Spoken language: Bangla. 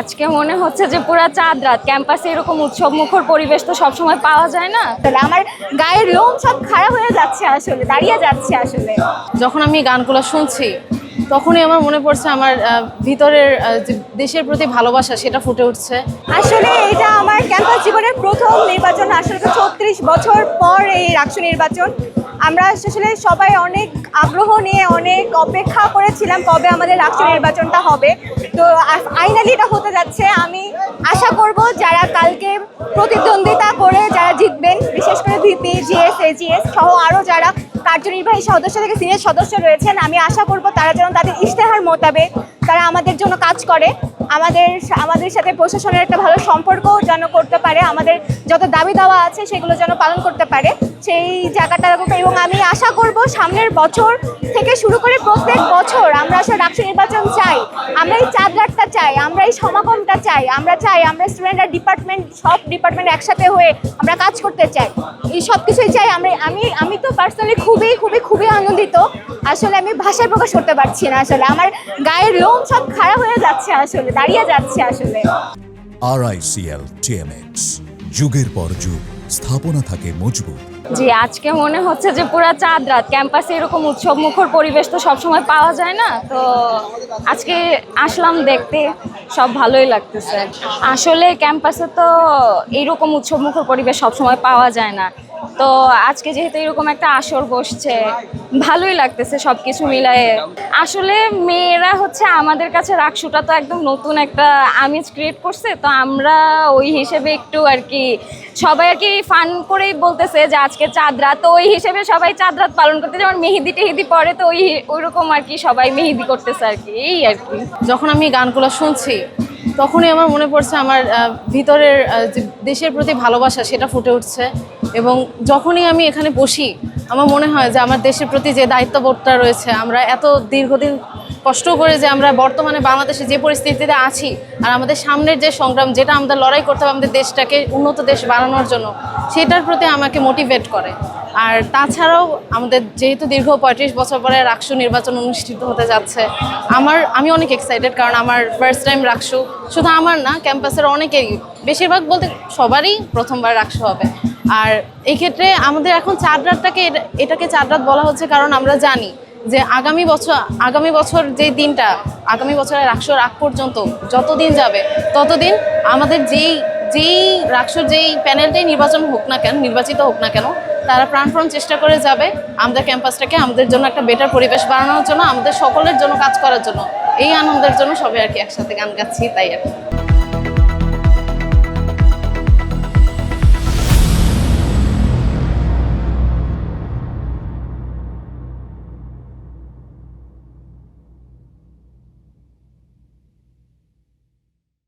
আজকে মনে হচ্ছে যে পুরা চাঁদ রাত ক্যাম্পাসে এরকম উৎসব মুখর পরিবেশ তো সবসময় পাওয়া যায় না? তাহলে আমার গায়ের লোম সব খারাপ হয়ে যাচ্ছে আসলে দাঁড়িয়ে যাচ্ছে আসলে। যখন আমি গানগুলো শুনছি তখনই আমার মনে পড়ছে আমার ভিতরের যে দেশের প্রতি ভালোবাসা সেটা ফুটে উঠছে। আসলে এটা আমার ক্যাম্পাস জীবনের প্রথম নির্বাচন আসলে ছত্রিশ বছর পর এই রাষ্ট্র নির্বাচন, আমরা আসলে সবাই অনেক আগ্রহ নিয়ে অনেক অপেক্ষা করেছিলাম কবে আমাদের রাষ্ট্র নির্বাচনটা হবে। তো ফাইনালি এটা হতে যাচ্ছে, আমি আশা করব যারা কালকে প্রতিদ্বন্দ্বিতা করে যারা জিতবেন, বিশেষ করে ভিপি, জিএস, এজিএস সহ আরও যারা কার্যনির্বাহী সদস্য থেকে সিনিয়র সদস্য রয়েছেন, আমি আশা করব তারা যেন তাদের ইশতেহার মোতাবেক আমাদের জন্য কাজ করে, আমাদের আমাদের সাথে প্রশাসনের একটা ভালো সম্পর্ক যেন করতে পারে, আমাদের যত দাবি দাওয়া আছে সেগুলো যেন পালন করতে পারে, সেই জায়গাটা এবং আমি আশা করব সামনের বছর থেকে শুরু করে প্রত্যেক বছর আমরা আসলে রাষ্ট্র নির্বাচন চাই, আমরা এই চাঁদরাটটা চাই, আমরা এই সমাগমটা চাই, আমরা চাই, আমরা স্টুডেন্টরা ডিপার্টমেন্ট সব ডিপার্টমেন্ট একসাথে হয়ে আমরা কাজ করতে চাই। এই সব কিছুই চাই, আমরা, আমি আমি তো পার্সোনালি খুবই খুবই খুবই আনন্দিত। আসলে আমি ভাষায় প্রকাশ করতে পারছি না আসলে। আমার গায়ের লোম সব খারাপ হয়ে যাচ্ছে আসলে, দাঁড়িয়ে যাচ্ছে আসলে। টিএমএক্স যুগের পর যুগ, স্থাপনা থাকে মজবুত। জি, আজকে মনে হচ্ছে যে পুরা চাঁদ রাত। ক্যাম্পাসে এরকম উৎসব মুখর পরিবেশ তো সবসময় পাওয়া যায় না, তো আজকে আসলাম দেখতে, সব ভালোই লাগতেছে। আসলে ক্যাম্পাসে তো এইরকম উৎসব মুখর পরিবেশ সবসময় পাওয়া যায় না। তো আজকে যেহেতু এরকম একটা আসর বসছে, ভালোই লাগতেছে সব কিছু মিলায়ে। আসলে মেয়েরা হচ্ছে আমাদের কাছে রাকসুটা তো একদম নতুন একটা আমেজ ক্রিয়েট করছে, তো আমরা ওই হিসেবে একটু আর কি, সবাই আর কি ফান করেই বলতেছে যে আজকে চাঁদ রাত তো ওই হিসেবে সবাই চাঁদ রাত পালন করতে, যেমন মেহেদি টেহেদি পরে, তো ওই ওইরকম আর কি সবাই মেহেদি করতেছে আর কি, এই আর কি। যখন আমি গানগুলো শুনছি, তখনই আমার মনে পড়ছে আমার ভিতরের যে দেশের প্রতি ভালোবাসা, সেটা ফুটে উঠছে। এবং যখনই আমি এখানে বসি আমার মনে হয় যে আমার দেশের প্রতি যে দায়িত্ববোধটা রয়েছে, আমরা এত দীর্ঘদিন কষ্ট করে যে আমরা বর্তমানে বাংলাদেশে যে পরিস্থিতিতে আছি আর আমাদের সামনের যে সংগ্রাম, যেটা আমাদের লড়াই করতে হবে আমাদের দেশটাকে উন্নত দেশ বানানোর জন্য, সেটার প্রতি আমাকে মোটিভেট করে। আর তাছাড়াও আমাদের যেহেতু দীর্ঘ পঁয়ত্রিশ বছর পরে রাকসু নির্বাচন অনুষ্ঠিত হতে যাচ্ছে, আমার, আমি অনেক এক্সাইটেড কারণ আমার ফার্স্ট টাইম রাকসু, শুধু আমার না ক্যাম্পাসের অনেকেরই বেশিরভাগ বলতে সবারই প্রথমবার রাকসু হবে। আর এই ক্ষেত্রে আমাদের এখন চার রাতটাকে এটা- এটাকে চার রাত বলা হচ্ছে কারণ আমরা জানি যে আগামী বছর আগামী বছর যে দিনটা, আগামী বছরের রাকসুর আগ পর্যন্ত যতদিন যাবে, ততদিন আমাদের যেই যেই রাকসুর যেই প্যানেলটাই নির্বাচন হোক না কেন, নির্বাচিত হোক না কেন, তারা প্রাণপণ চেষ্টা করে যাবে আমাদের ক্যাম্পাসটাকে, আমাদের জন্য একটা বেটার পরিবেশ বানানোর জন্য, আমাদের সকলের জন্য কাজ করার জন্য। এই আনন্দের জন্য সবাই আর কি একসাথে গান গাচ্ছি, তাই আর কি।